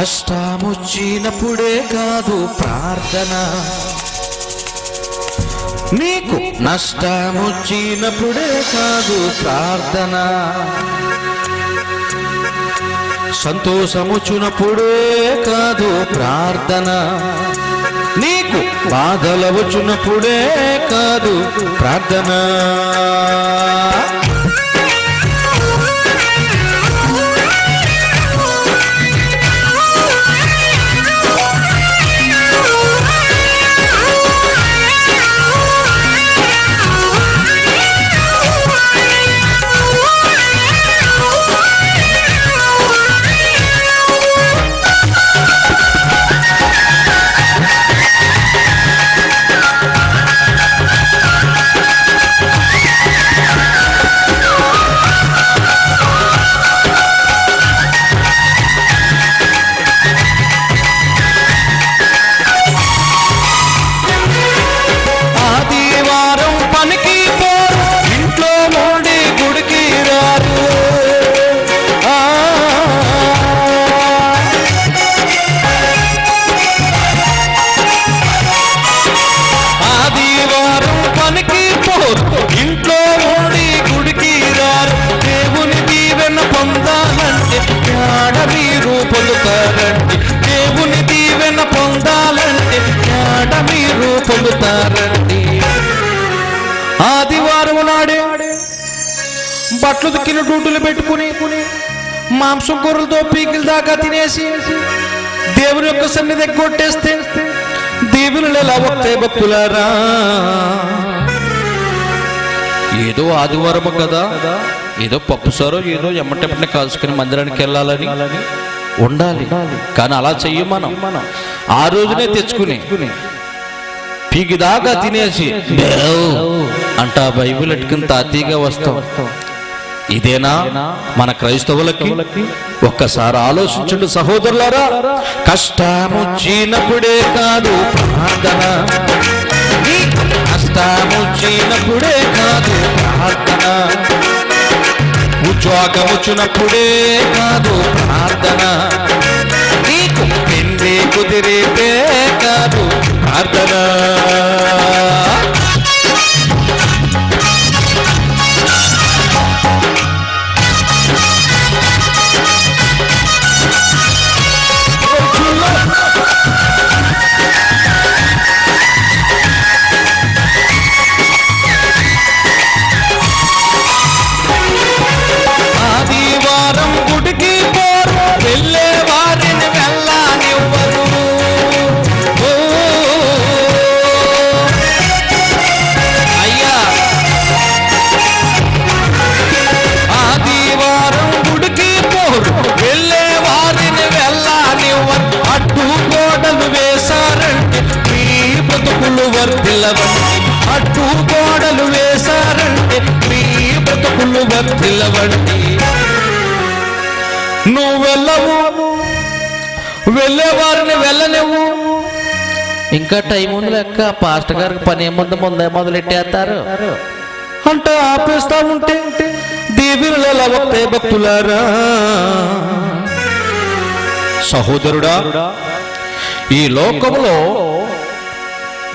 కష్టముచ్చినప్పుడే కాదు ప్రార్థన. నీకు నష్టముచ్చినప్పుడే కాదు ప్రార్థన. సంతోషముచునప్పుడే కాదు ప్రార్థన. నీకు బాధలు వచ్చినప్పుడే కాదు ప్రార్థన. మీరు పొందుతారండి ఆదివారం నాడే బట్టలు దుక్కిన డూటులు పెట్టుకుని మాంసం కూరలతో పీకిల దాకా తినేసి దేవుని యొక్క సన్నిధి కొట్టేస్తే దేవుని ఎలా వస్తాయి భక్తులారా. ఏదో ఆదివారం కదా. ఏదో పప్పు సారో ఏదో ఎమ్మటెమ్మటనే కాల్చుకుని మందిరానికి వెళ్ళాలని ఉండాలి. కానీ అలా చెయ్యం మనం. ఆ రోజునే తెచ్చుకుని పీకి దాకా తినేసి అంట బైబిల్ ఎట్టుకుని తాతీగా వస్తాం. ఇదేనా మన క్రైస్తవులకి? ఒక్కసారి ఆలోచించండి సహోదరులారా. కష్టముచ్చినప్పుడే కాదు ప్రార్థన. కష్టముచ్చినప్పుడే కాదు ప్రార్థన. ఉద్యోగం వచ్చినప్పుడే కాదు ప్రార్థన. నీకు కుదిరితే కాదు ప్రార్థన బతుకులు వర్తిల్లవండి అడ్డు గోడలు వేశారంటే మీ నువ్వు వెళ్ళవు వెళ్ళే వారిని వెళ్ళనివ్వు. ఇంకా టైం ఉంది లెక్క. పాస్టర్ గారికి పని ఏముంది ముందే మొదలెట్టేస్తారు. అంటే ఆపేస్తా ఉంటే వస్తాయి భక్తులారా. సహోదరుడా ఈ లోకంలో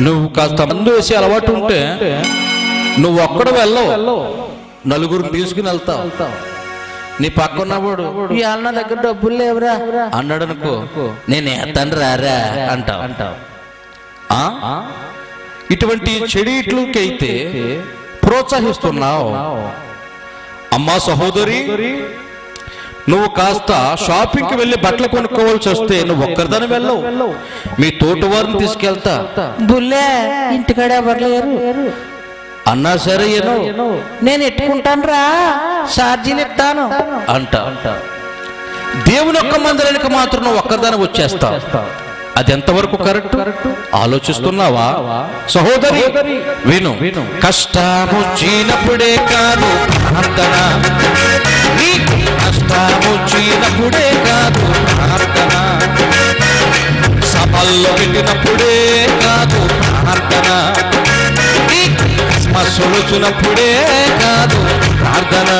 నువ్వు కాస్త మందు వేసి అలవాటు ఉంటే నువ్వు ఒక్కడ వెళ్ళవు. నలుగురు తీసుకుని వెళ్తావు. నీ పక్కన్నవాడు ఇవాళ అన్న దగ్గర డబ్బులు లేవురా. అన్నాడు అనుకో నేను ఎత్తాను రారా అంటావు. అంటావు ఇటువంటి చెడీట్లకైతే అయితే ప్రోత్సహిస్తున్నావు. అమ్మా సహోదరి నువ్వు కాస్త షాపింగ్కి వెళ్ళి బట్టలు కొనుక్కోవాల్సి వస్తే నువ్వు ఒక్కరిదాని వెళ్ళవు. మీ తోటి వారిని తీసుకెళ్తా. బుల్లే ఇంటికాడ ఎవరు లేరు? అన్నా సరే ఏనో. నేను ఎట్టుకుంటాను రా ఛార్జీలు ఇస్తాను అంట. దేవుని యొక్క మందిరానికి మాత్రం నువ్వు ఒక్కదాని వచ్చేస్తావు. అది ఎంతవరకు కరెక్ట్? ఆలోచిస్తున్నావా? సహోదరి విను. విను. కష్టము చీనప్పుడే కాదు ప్రార్థన. కష్టము చీనప్పుడే కాదు ప్రార్థన. సభల్లో పెట్టినప్పుడే కాదు ప్రార్థన. నీకు మసలుచున్నప్పుడే కాదు ప్రార్థన.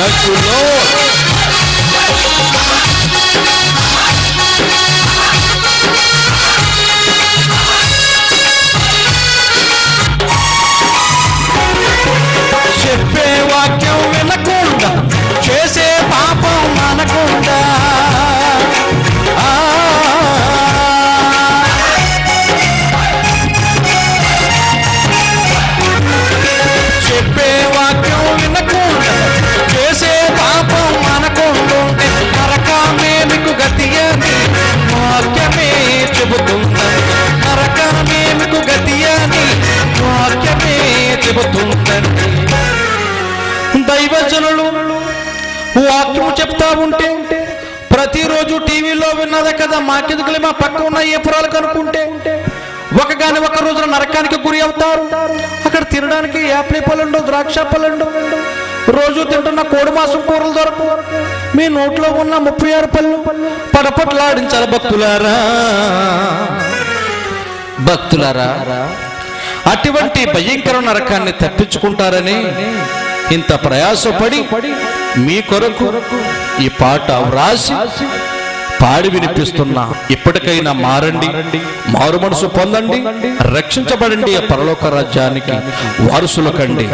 Thank you, Lord. దైవజనులు వాక్యము చెప్తా ఉంటే ప్రతిరోజు టీవీలో విన్నదే కదా మాకెందుకులే మా పక్క ఉన్న ఏ పురాలు కనుక్కుంటే? ఒక గాని ఒక రోజున నరకానికి గురి అవుతారు. అక్కడ తినడానికి యాప్లీ పళ్ళుండో ద్రాక్ష పళ్ళుండు రోజు తింటున్న కోడి మాసం కూరలు దొరకు మీ నోట్లో ఉన్న ముప్పై ఆరు పళ్ళు పడపట్లాడించాలి భక్తులారా. భక్తులారా అటువంటి భయంకర నరకాన్ని తప్పించుకుంటారని ఇంత ప్రయాసపడి మీ కొరకు ఈ పాట వ్రాసి పాడి వినిపిస్తున్నా ఇప్పటికైనా మారండి మారు మనసు పొందండి రక్షించబడండి ఆ పరలోక రాజ్యానికి వారసులకండి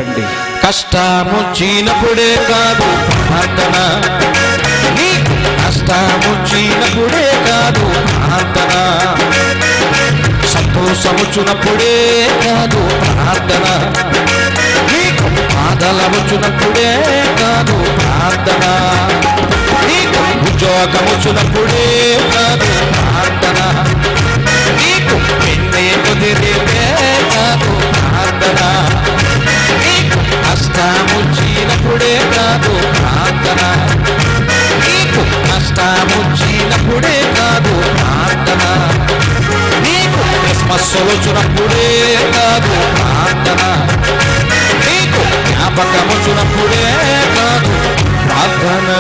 కష్టము చీనప్పుడే కాదు సంతోషముచునప్పుడే కాదు ప్రార్థన. నీకు బాధలముచునప్పుడే కాదు ప్రార్థన. నీకు ఉద్యోగముచునప్పుడే కాదు ప్రార్థన. నీకు పెన్నే కుదిరితే కాదు ప్రార్థన. నీకు కష్టముచ్చినప్పుడే కాదు ప్రార్థన. నీకు కష్టముచ్చినప్పుడే క్రిస్మస్ వచ్చినప్పుడే కాదు ప్రార్థన నీకు జ్ఞాపకం వచ్చినప్పుడే కాదు ప్రార్థన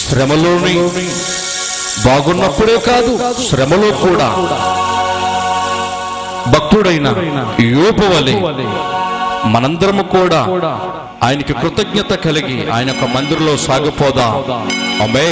శ్రమలోని బాగున్నప్పుడే కాదు శ్రమలో కూడా. భక్తుడైన యోపు వలె మనందరము కూడా ఆయనకి కృతజ్ఞత కలిగి ఆయన యొక్క మందిరంలో సాగిపోదా. అమ్మే